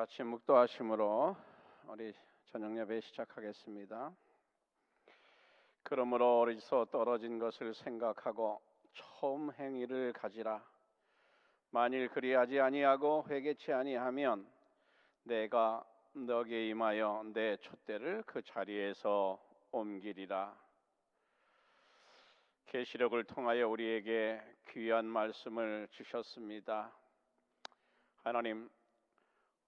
아침 묵도하심으로 우리 저녁 예배 시작하겠습니다. 그러므로 어디서 떨어진 것을 생각하고 처음 행위를 가지라. 만일 그리하지 아니하고 회개치 아니하면 내가 너에게 임하여 내 촛대를 그 자리에서 옮기리라. 계시록을 통하여 우리에게 귀한 말씀을 주셨습니다. 하나님,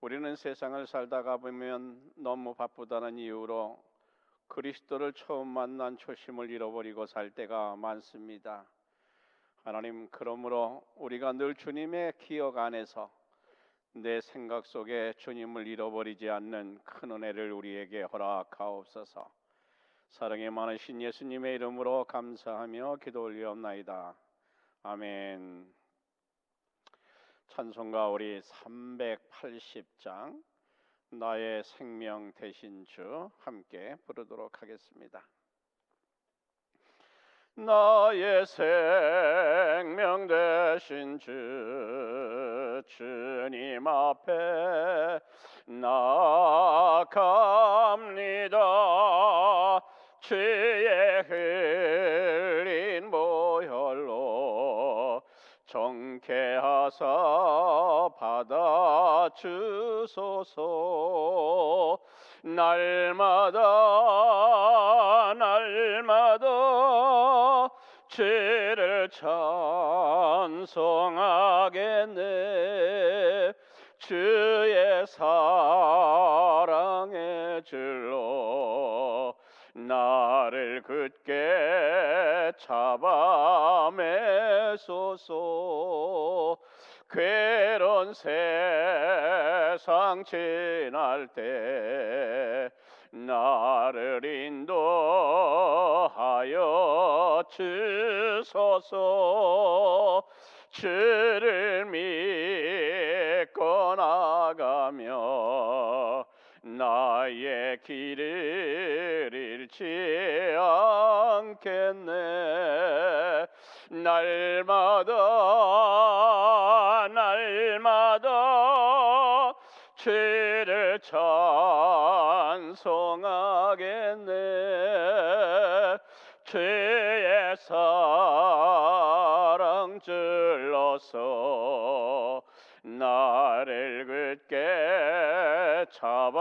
우리는 세상을 살다가 보면 너무 바쁘다는 이유로 그리스도를 처음 만난 초심을 잃어버리고 살 때가 많습니다. 하나님, 그러므로 우리가 늘 주님의 기억 안에서 내 생각 속에 주님을 잃어버리지 않는 큰 은혜를 우리에게 허락하옵소서. 사랑이 많으신 예수님의 이름으로 감사하며 기도 올리옵나이다. 아멘. 찬송가 우리 380장 나의 생명 대신 주 함께 부르도록 하겠습니다. 나의 생명 대신 주 주님 앞에 나갑니다 주 정케하사 받아 주소서. 날마다 날마다 주를 찬송하겠네. 주의 사랑의 줄로 나를 굳게 잡아매소서 괴로운 세상 지날 때 나를 인도하여 주소서. 주를 믿고 나가며 나의 길을 잃지 않겠네 날마다 날마다 주를 찬송하겠네. 주의 사랑 줄로서 나를 굳게 잡아매소서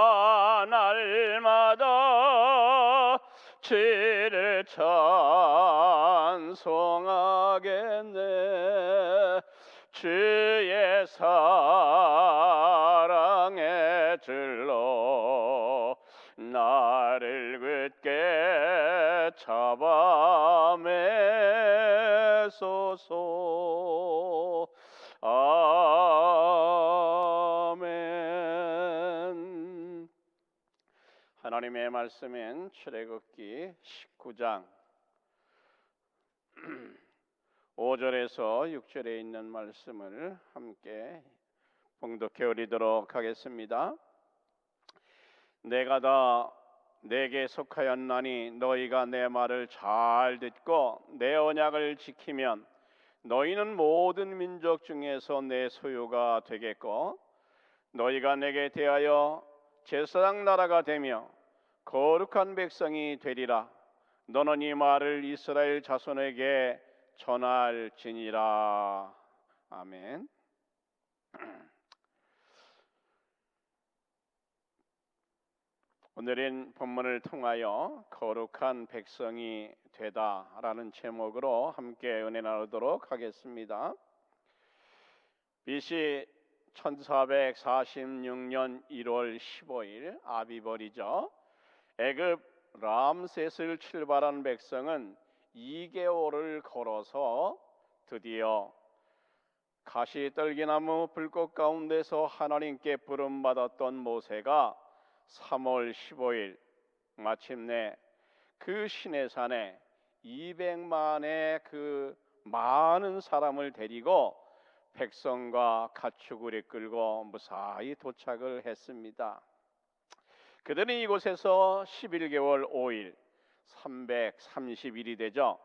주 하나님의 말씀은 출애굽기 19장 5절에서 6절에 있는 말씀을 함께 봉독해 오리도록 하겠습니다. 내가 다 내게 속하였나니 너희가 내 말을 잘 듣고 내 언약을 지키면 너희는 모든 민족 중에서 내 소유가 되겠고 너희가 내게 대하여 제사장 나라가 되며 거룩한 백성이 되리라 너는 이 말을 이스라엘 자손에게 전할지니라 아멘. 오늘은 본문을 통하여 거룩한 백성이 되다라는 제목으로 함께 은혜 나누도록 하겠습니다. BC 1446년 1월 15일 아비벌이죠. 애굽 람셋을 출발한 백성은 2개월을 걸어서 드디어 가시 떨기나무 불꽃 가운데서 하나님께 부름 받았던 모세가 3월 15일 마침내 그 신의 산에 200만의 그 많은 사람을 데리고 백성과 가축을 이끌고 무사히 도착을 했습니다. 그들은 이곳에서 11개월 5일 330일이 되죠.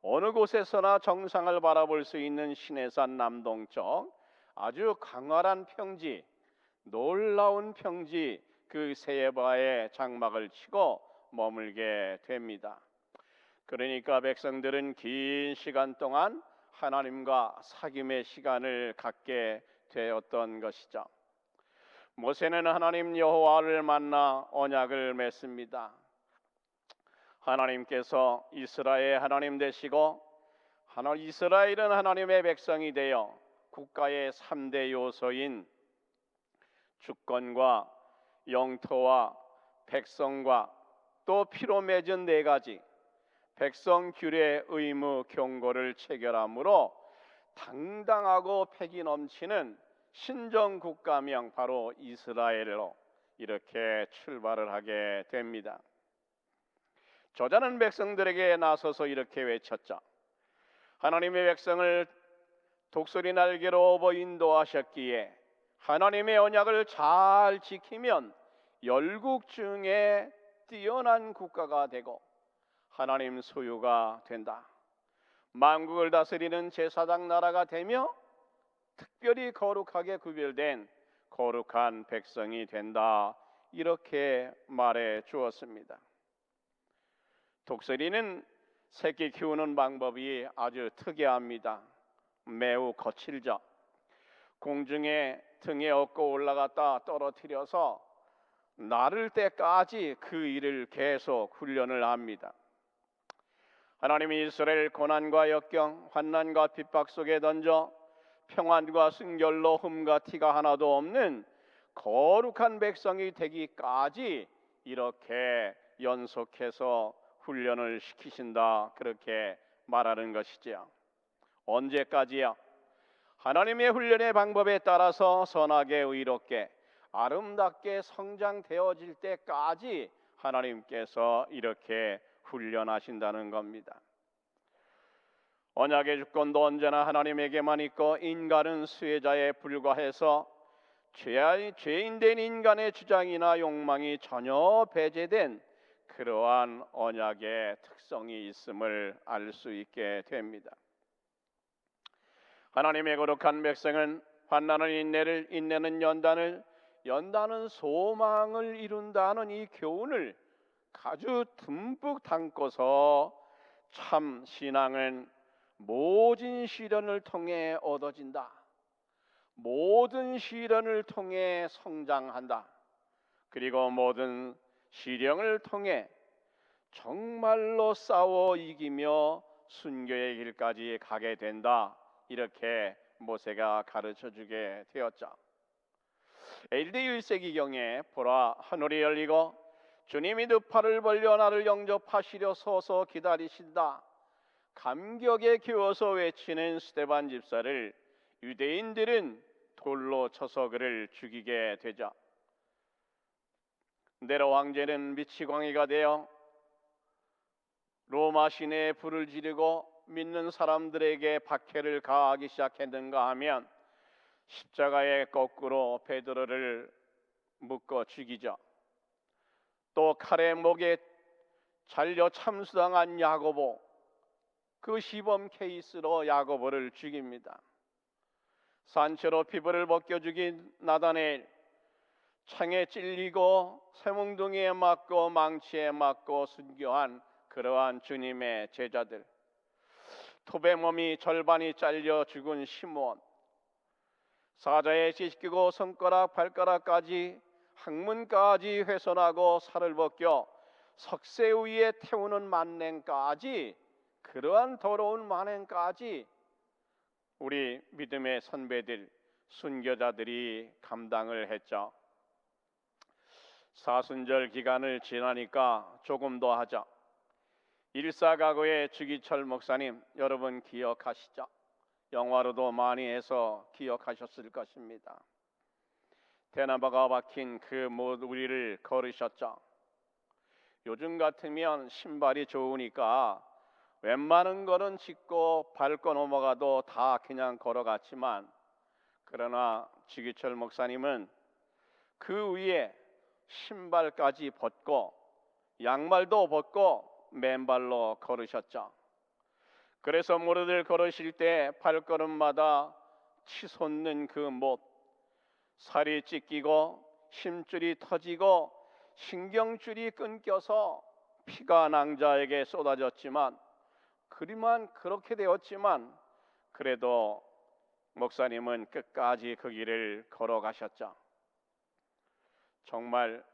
어느 곳에서나 정상을 바라볼 수 있는 신해산 남동쪽 아주 강활한 평지, 놀라운 평지 그 세바에 장막을 치고 머물게 됩니다. 그러니까 백성들은 긴 시간 동안 하나님과 사귐의 시간을 갖게 되었던 것이죠. 모세는 하나님 여호와를 만나 언약을 맺습니다. 하나님께서 이스라엘 하나님 되시고 하나 이스라엘은 하나님의 백성이 되어 국가의 3대 요소인 주권과 영토와 백성과 또 피로 맺은 네 가지 백성 규례 의무 경고를 체결함으로 당당하고 패기 넘치는 신정 국가명 바로 이스라엘로 이렇게 출발을 하게 됩니다. 저자는 백성들에게 나서서 이렇게 외쳤죠. 하나님의 백성을 독수리 날개로 업어 인도하셨기에 하나님의 언약을 잘 지키면 열국 중에 뛰어난 국가가 되고 하나님 소유가 된다. 만국을 다스리는 제사장 나라가 되며 특별히 거룩하게 구별된 거룩한 백성이 된다. 이렇게 말해 주었습니다. 독수리는 새끼 키우는 방법이 아주 특이합니다. 매우 거칠죠. 공중에 등에 업고 올라갔다 떨어뜨려서 나를 때까지 그 일을 계속 훈련을 합니다. 하나님이 이스라엘 고난과 역경, 환난과 핍박 속에 던져 평안과 순결로 흠과 티가 하나도 없는 거룩한 백성이 되기까지 이렇게 연속해서 훈련을 시키신다 그렇게 말하는 것이지요. 언제까지요? 하나님의 훈련의 방법에 따라서 선하게 의롭게 아름답게 성장되어질 때까지 하나님께서 이렇게 훈련하신다는 겁니다. 언약의 주권도 언제나 하나님에게만 있고 인간은 수혜자에 불과해서 죄인 된 인간의 주장이나 욕망이 전혀 배제된 그러한 언약의 특성이 있음을 알 수 있게 됩니다. 하나님의 거룩한 백성은 환난을 인내를 인내는 연단을 연단은 소망을 이룬다는 이 교훈을 아주 듬뿍 담고서 참 신앙은 모진 시련을 통해 얻어진다. 모든 시련을 통해 성장한다. 그리고 모든 시련을 통해 정말로 싸워 이기며 순교의 길까지 가게 된다. 이렇게 모세가 가르쳐 주게 되었죠. AD 1세기경에 보라 하늘이 열리고 주님이 두 팔을 벌려 나를 영접하시려 서서 기다리신다. 감격에 겨워서 외치는 스테반 집사를 유대인들은 돌로 쳐서 그를 죽이게 되자. 네로 황제는 빛이 광해가 되어 로마 시내에 불을 지르고 믿는 사람들에게 박해를 가하기 시작했는가 하면 십자가에 거꾸로 베드로를 묶어 죽이죠. 또 칼의 목에 잘려 참수당한 야고보 그 시범 케이스로 야고보를 죽입니다. 산채로 피부를 벗겨 죽인 나다넬 창에 찔리고 쇠몽둥이에 맞고 망치에 맞고 순교한 그러한 주님의 제자들 톱의 몸이 절반이 잘려 죽은 시몬 사자에 찢기고 손가락 발가락까지 항문까지 훼손하고 살을 벗겨 석쇠 위에 태우는 만행까지 그러한 더러운 만행까지 우리 믿음의 선배들 순교자들이 감당을 했죠. 사순절 기간을 지나니까 조금 더 하자. 일사가고의 주기철 목사님 여러분 기억하시죠? 영화로도 많이 해서 기억하셨을 것입니다. 대나무가 박힌 그 무리를 걸으셨죠. 요즘 같으면 신발이 좋으니까 웬만한 거는 짚고 밟고 넘어가도 다 그냥 걸어갔지만 그러나 지기철 목사님은 그 위에 신발까지 벗고 양말도 벗고 맨발로 걸으셨죠. 그래서 무릎을 걸으실 때 발걸음마다 치솟는 그 못, 살이 찢기고 힘줄이 터지고 신경줄이 끊겨서 피가 낭자에게 쏟아졌지만 그리만 그렇게 되었지만 그래도 목사님은 끝까지 그 길을 걸어가셨죠. 정말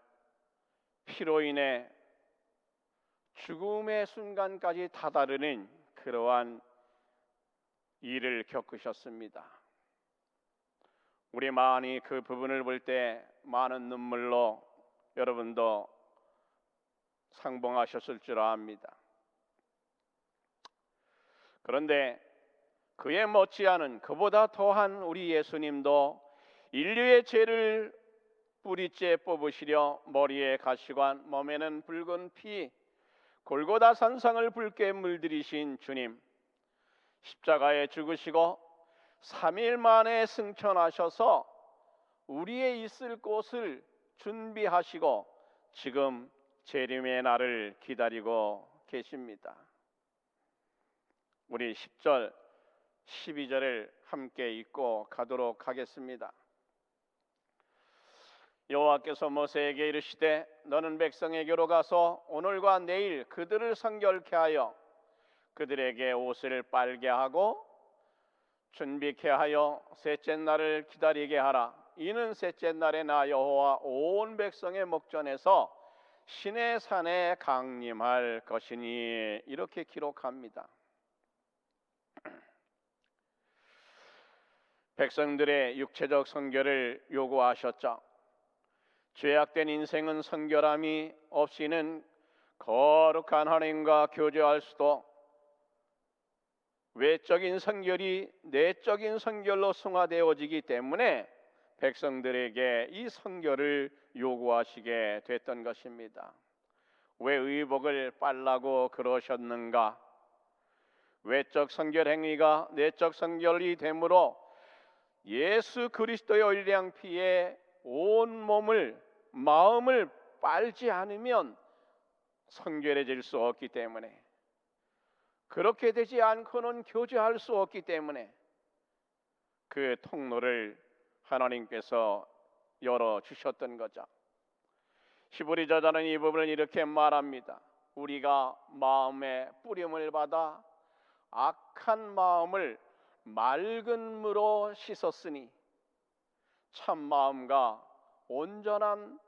피로 인해 죽음의 순간까지 다다르는 그러한 일을 겪으셨습니다. 우리 많이 그 부분을 볼 때 많은 눈물로 여러분도 상봉하셨을 줄 압니다. 그런데 그에 못지않은 그보다 더한 우리 예수님도 인류의 죄를 뿌리째 뽑으시려 머리에 가시관 몸에는 붉은 피 골고다 산상을 붉게 물들이신 주님 십자가에 죽으시고 3일 만에 승천하셔서 우리의 있을 곳을 준비하시고 지금 재림의 날을 기다리고 계십니다. 우리 10절 12절을 함께 읽고 가도록 하겠습니다. 여호와께서 모세에게 이르시되 너는 백성에게로 가서 오늘과 내일 그들을 성결케 하여 그들에게 옷을 빨게 하고 준비케 하여 셋째 날을 기다리게 하라 이는 셋째 날에 나 여호와 온 백성의 목전에서 신의 산에 강림할 것이니 이렇게 기록합니다. 백성들의 육체적 성결을 요구하셨죠. 죄악된 인생은 성결함이 없이는 거룩한 하나님과 교제할 수도 외적인 성결이 내적인 성결로 승화되어지기 때문에 백성들에게 이 성결을 요구하시게 됐던 것입니다. 왜 의복을 빨라고 그러셨는가? 외적 성결 행위가 내적 성결이 되므로 예수 그리스도의 얼량 피에 온 몸을 마음을 빨지 않으면 성결해질 수 없기 때문에 그렇게 되지 않고는 교제할 수 없기 때문에 그 통로를 하나님께서 열어 주셨던 거죠. 히브리 저자는 이 부분을 이렇게 말합니다. 우리가 마음의 뿌림을 받아 악한 마음을 맑은 물로 씻었으니 참 마음과 온전한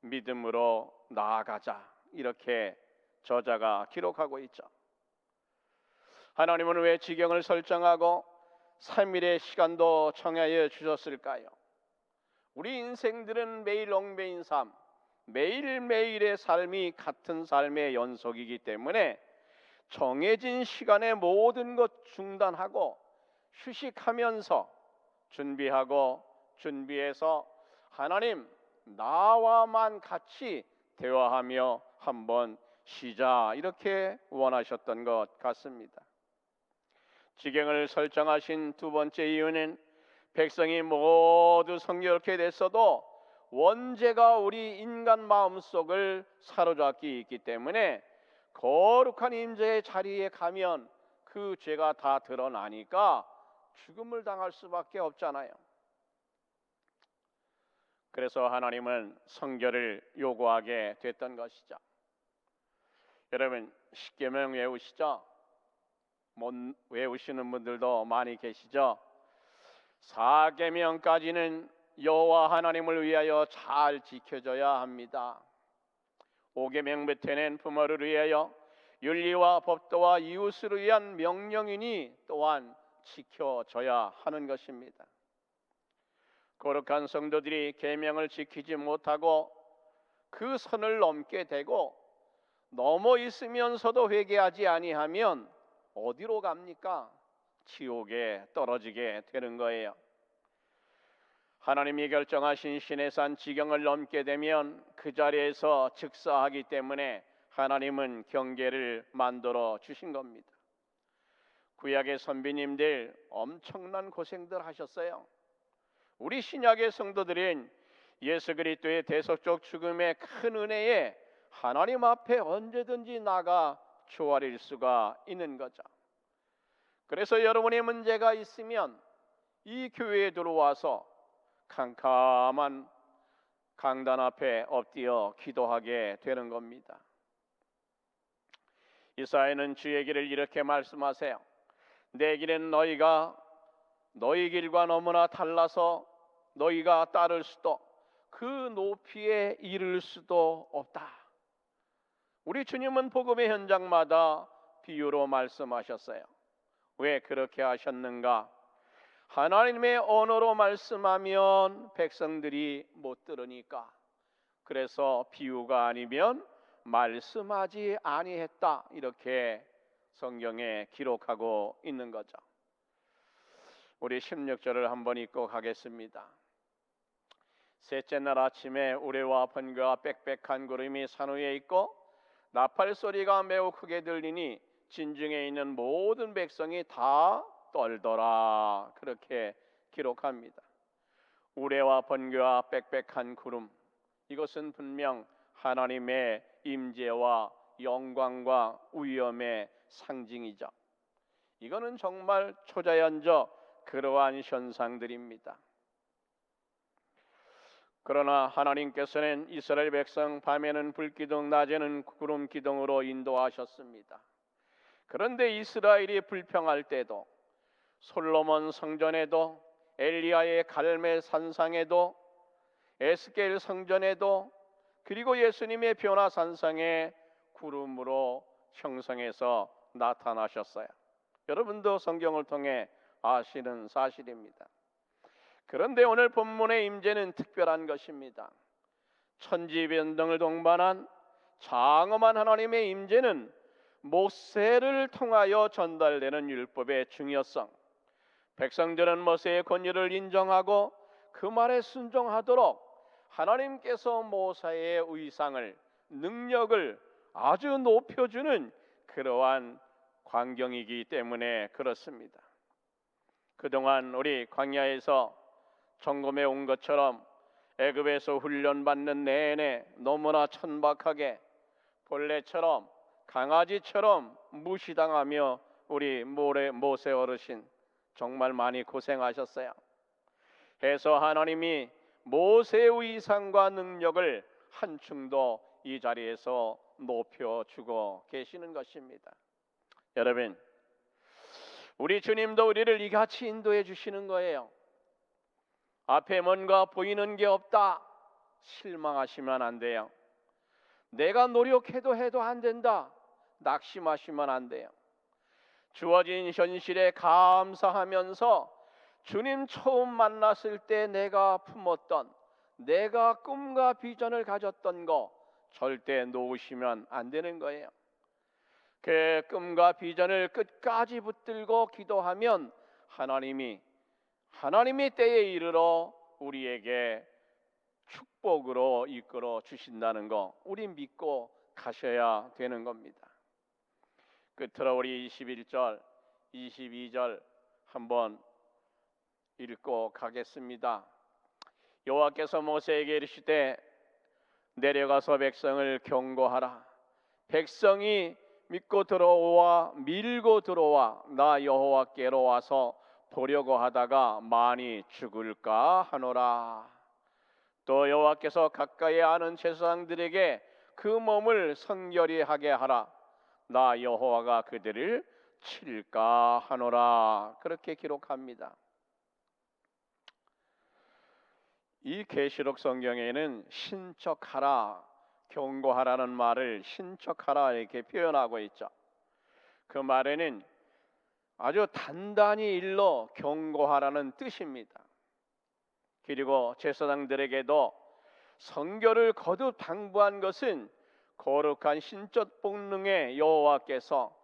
믿음으로 나아가자 이렇게 저자가 기록하고 있죠. 하나님은 왜 지경을 설정하고 3일의 시간도 정하여 주셨을까요? 우리 인생들은 매일 엉매인 삶, 매일매일의 삶이 같은 삶의 연속이기 때문에 정해진 시간에 모든 것 중단하고 휴식하면서 준비하고 준비해서 하나님 나와만 같이 대화하며 한번 쉬자 이렇게 원하셨던 것 같습니다. 지경을 설정하신 두 번째 이유는 백성이 모두 성결케 됐어도 원죄가 우리 인간 마음속을 사로잡기 있기 때문에 거룩한 임재의 자리에 가면 그 죄가 다 드러나니까 죽음을 당할 수밖에 없잖아요. 그래서 하나님은 성결을 요구하게 됐던 것이죠. 여러분 십계명 외우시죠? 못 외우시는 분들도 많이 계시죠. 사계명까지는 여호와 하나님을 위하여 잘 지켜져야 합니다. 오계명 밑에는 부모를 위하여 윤리와 법도와 이웃을 위한 명령이니 또한 지켜져야 하는 것입니다. 거룩한 성도들이 계명을 지키지 못하고 그 선을 넘게 되고 넘어 있으면서도 회개하지 아니하면 어디로 갑니까? 지옥에 떨어지게 되는 거예요. 하나님이 결정하신 신의 산 지경을 넘게 되면 그 자리에서 즉사하기 때문에 하나님은 경계를 만들어 주신 겁니다. 구약의 선비님들 엄청난 고생들 하셨어요. 우리 신약의 성도들인 예수 그리스도의 대속적 죽음의 큰 은혜에 하나님 앞에 언제든지 나가 조아릴 수가 있는 거죠. 그래서 여러분의 문제가 있으면 이 교회에 들어와서 캄캄한 강단 앞에 엎드려 기도하게 되는 겁니다. 이사야는 주의 길을 이렇게 말씀하세요. 내 길은 너희가 너희 길과 너무나 달라서 너희가 따를 수도 그 높이에 이를 수도 없다. 우리 주님은 복음의 현장마다 비유로 말씀하셨어요. 왜 그렇게 하셨는가? 하나님의 언어로 말씀하면 백성들이 못 들으니까. 그래서 비유가 아니면 말씀하지 아니했다. 이렇게 성경에 기록하고 있는 거죠. 우리 16절을 한번 읽고 가겠습니다. 셋째 날 아침에 우레와 번개와 빽빽한 구름이 산 위에 있고 나팔 소리가 매우 크게 들리니 진중에 있는 모든 백성이 다 떨더라 그렇게 기록합니다. 우레와 번개와 빽빽한 구름 이것은 분명 하나님의 임재와 영광과 위엄의 상징이죠. 이거는 정말 초자연적 그러한 현상들입니다. 그러나 하나님께서는 이스라엘 백성 밤에는 불기둥 낮에는 구름 기둥으로 인도하셨습니다. 그런데 이스라엘이 불평할 때도 솔로몬 성전에도 엘리야의 갈멜 산상에도 에스겔 성전에도 그리고 예수님의 변화 산상에 구름으로 형성해서 나타나셨어요. 여러분도 성경을 통해 아시는 사실입니다. 그런데 오늘 본문의 임재는 특별한 것입니다. 천지 변동을 동반한 장엄한 하나님의 임재는 모세를 통하여 전달되는 율법의 중요성. 백성들은 모세의 권위를 인정하고 그 말에 순종하도록 하나님께서 모세의 의상을 능력을 아주 높여주는 그러한 광경이기 때문에 그렇습니다. 그동안 우리 광야에서 점검해 온 것처럼 애굽에서 훈련받는 내내 너무나 천박하게 벌레처럼 강아지처럼 무시당하며 우리 모래 모세 어르신 정말 많이 고생하셨어요. 해서 하나님이 모세의 이상과 능력을 한층 더 이 자리에서 높여 주고 계시는 것입니다. 여러분, 우리 주님도 우리를 이같이 인도해 주시는 거예요. 앞에 뭔가 보이는 게 없다. 실망하시면 안 돼요. 내가 노력해도 해도 안 된다. 낙심하시면 안 돼요. 주어진 현실에 감사하면서 주님 처음 만났을 때 내가 품었던 내가 꿈과 비전을 가졌던 거 절대 놓으시면 안 되는 거예요. 그 꿈과 비전을 끝까지 붙들고 기도하면 하나님이 하나님의 때에 이르러 우리에게 축복으로 이끌어 주신다는 거 우리 믿고 가셔야 되는 겁니다. 끝으로 우리 21절, 22절 한번 읽고 가겠습니다. 여호와께서 모세에게 이르시되 내려가서 백성을 경고하라. 백성이 믿고 들어와 밀고 들어와 나 여호와께로 와서 보려고 하다가 많이 죽을까 하노라. 또 여호와께서 가까이 아는 제사장들에게 그 몸을 성결히 하게 하라. 나 여호와가 그들을 칠까 하노라. 그렇게 기록합니다. 이 계시록 성경에는 신척하라, 경고하라는 말을 신척하라 이렇게 표현하고 있죠. 그 말에는 아주 단단히 일러 경고하라는 뜻입니다. 그리고 제사장들에게도 성결을 거듭 당부한 것은 거룩한 신적 본능의 여호와께서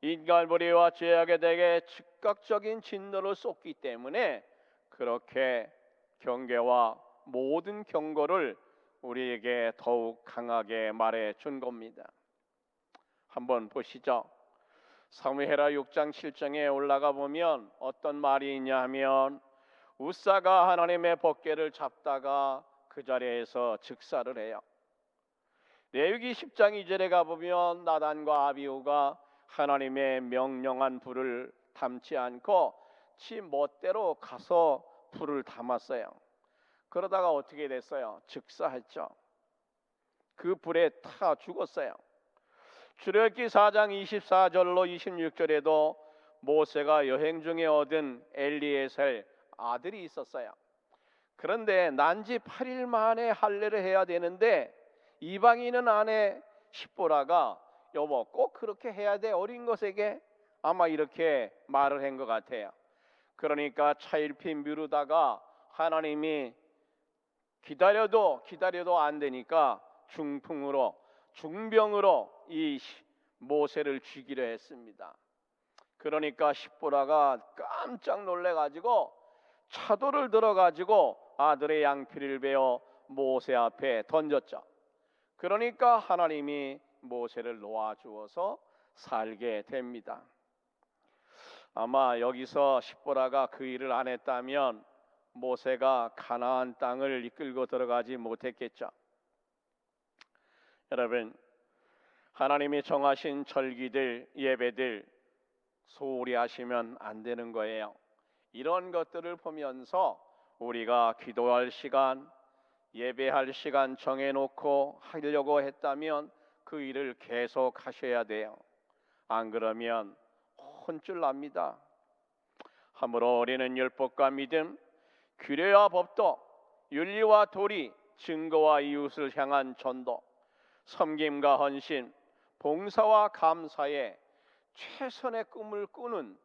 인간 무리와 죄악에 대해 즉각적인 진노를 쏟기 때문에 그렇게 경계와 모든 경고를 우리에게 더욱 강하게 말해 준 겁니다. 한번 보시죠. 사무엘하 6장 7장에 올라가 보면 어떤 말이 있냐 하면 우사가 하나님의 법궤를 잡다가 그 자리에서 즉사를 해요. 레위기 10장 2절에 가 보면 나단과 아비우가 하나님의 명령한 불을 담지 않고 지 멋대로 가서 불을 담았어요. 그러다가 어떻게 됐어요? 즉사했죠. 그 불에 타 죽었어요. 출애굽기 4장 24절로 26절에도 모세가 여행 중에 얻은 엘리에셀 아들이 있었어요. 그런데 난지 8일 만에 할례를 해야 되는데 이방인은 아내 십보라가 여보 꼭 그렇게 해야 돼 어린 것에게 아마 이렇게 말을 한 것 같아요. 그러니까 차일피 미루다가 하나님이 기다려도 기다려도 안 되니까 중풍으로 중병으로 이 모세를 죽이려 했습니다. 그러니까 십보라가 깜짝 놀래 가지고 차도를 들어 가지고 아들의 양피를 베어 모세 앞에 던졌죠. 그러니까 하나님이 모세를 놓아 주어서 살게 됩니다. 아마 여기서 십보라가 그 일을 안 했다면 모세가 가나안 땅을 이끌고 들어가지 못했겠죠. 여러분, 하나님이 정하신 절기들, 예배들 소홀히 하시면 안 되는 거예요. 이런 것들을 보면서 우리가 기도할 시간, 예배할 시간 정해놓고 하려고 했다면 그 일을 계속 하셔야 돼요. 안 그러면 혼쭐 납니다. 함으로 우리는 율법과 믿음, 규례와 법도, 윤리와 도리, 증거와 이웃을 향한 전도, 섬김과 헌신, 봉사와 감사에 최선의 꿈을 꾸는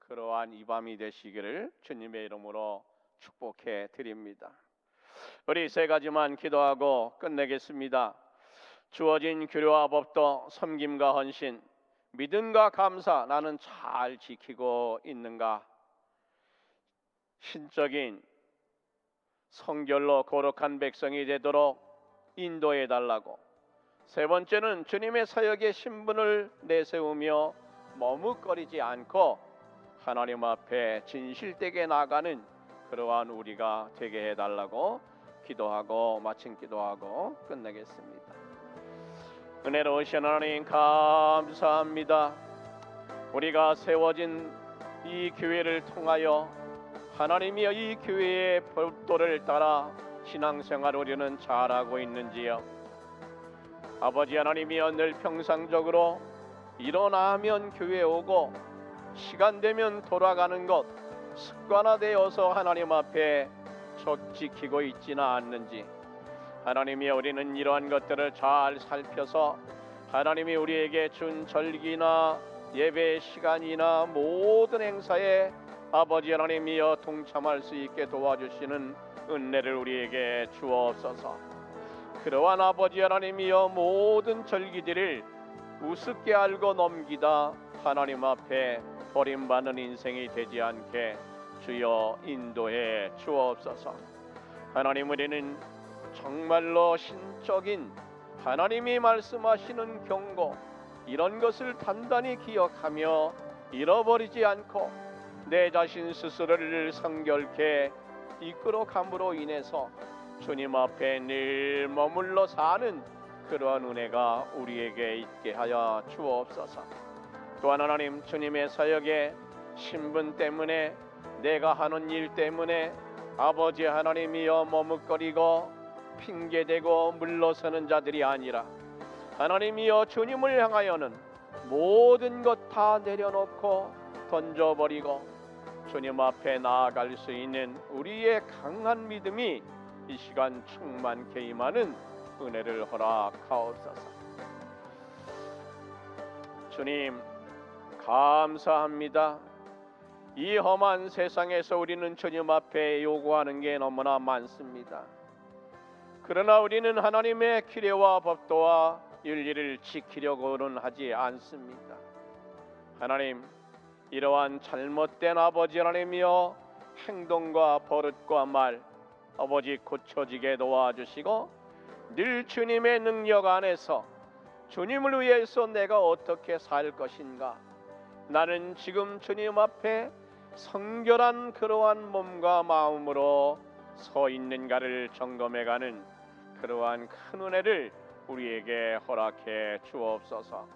그러한 이 밤이 되시기를 주님의 이름으로 축복해 드립니다. 우리 세 가지만 기도하고 끝내겠습니다. 주어진 규례와 법도 섬김과 헌신, 믿음과 감사 나는 잘 지키고 있는가? 신적인 성결로 거룩한 백성이 되도록 인도해 달라고. 세 번째는 주님의 사역의 신분을 내세우며 머뭇거리지 않고 하나님 앞에 진실되게 나가는 그러한 우리가 되게 해달라고 기도하고 마친 기도하고 끝내겠습니다. 은혜로우신 하나님 감사합니다. 우리가 세워진 이 교회를 통하여 하나님이 이 교회의 법도를 따라 신앙생활 우리는 잘하고 있는지요? 아버지 하나님이여 늘 평상적으로 일어나면 교회 오고 시간 되면 돌아가는 것 습관화되어서 하나님 앞에 적 지키고 있지는 않는지 하나님이 우리는 이러한 것들을 잘 살펴서 하나님이 우리에게 준 절기나 예배 시간이나 모든 행사에 아버지 하나님이여 동참할 수 있게 도와주시는 은혜를 우리에게 주옵소서. 그러한 아버지 하나님이여 모든 절기들을 우습게 알고 넘기다 하나님 앞에 버림받는 인생이 되지 않게 주여 인도해 주옵소서. 하나님 우리는 정말로 신적인 하나님이 말씀하시는 경고 이런 것을 단단히 기억하며 잃어버리지 않고 내 자신 스스로를 성결케 이끌어 감으로 인해서 주님 앞에 늘 머물러 사는 그러한 은혜가 우리에게 있게 하여 주옵소서. 또한 하나님 주님의 사역의 신분 때문에 내가 하는 일 때문에 아버지 하나님이여 머뭇거리고 핑계대고 물러서는 자들이 아니라 하나님이여 주님을 향하여는 모든 것 다 내려놓고 던져버리고 주님 앞에 나아갈 수 있는 우리의 강한 믿음이 이 시간 충만케 임하는 은혜를 허락하옵소서. 주님 감사합니다. 이 험한 세상에서 우리는 주님 앞에 요구하는 게 너무나 많습니다. 그러나 우리는 하나님의 규례와 법도와 윤리를 지키려고는 하지 않습니다. 하나님 이러한 잘못된 아버지 하나님이여 행동과 버릇과 말 아버지 고쳐지게 도와주시고 늘 주님의 능력 안에서 주님을 위해서 내가 어떻게 살 것인가 나는 지금 주님 앞에 성결한 그러한 몸과 마음으로 서 있는가를 점검해가는 그러한 큰 은혜를 우리에게 허락해 주옵소서.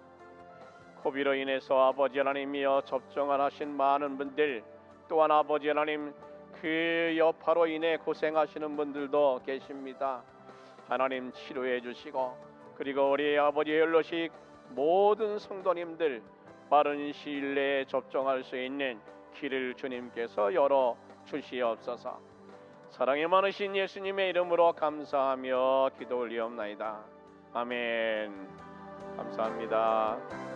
코비로 인해서 아버지 하나님이여 접종을 하신 많은 분들 또한 아버지 하나님 그 여파로 인해 고생하시는 분들도 계십니다. 하나님 치료해 주시고 그리고 우리 아버지 헬로식 모든 성도님들 빠른 시일 내에 접종할 수 있는 길을 주님께서 열어 주시옵소서. 사랑이 많으신 예수님의 이름으로 감사하며 기도 올리옵나이다. 아멘. 감사합니다.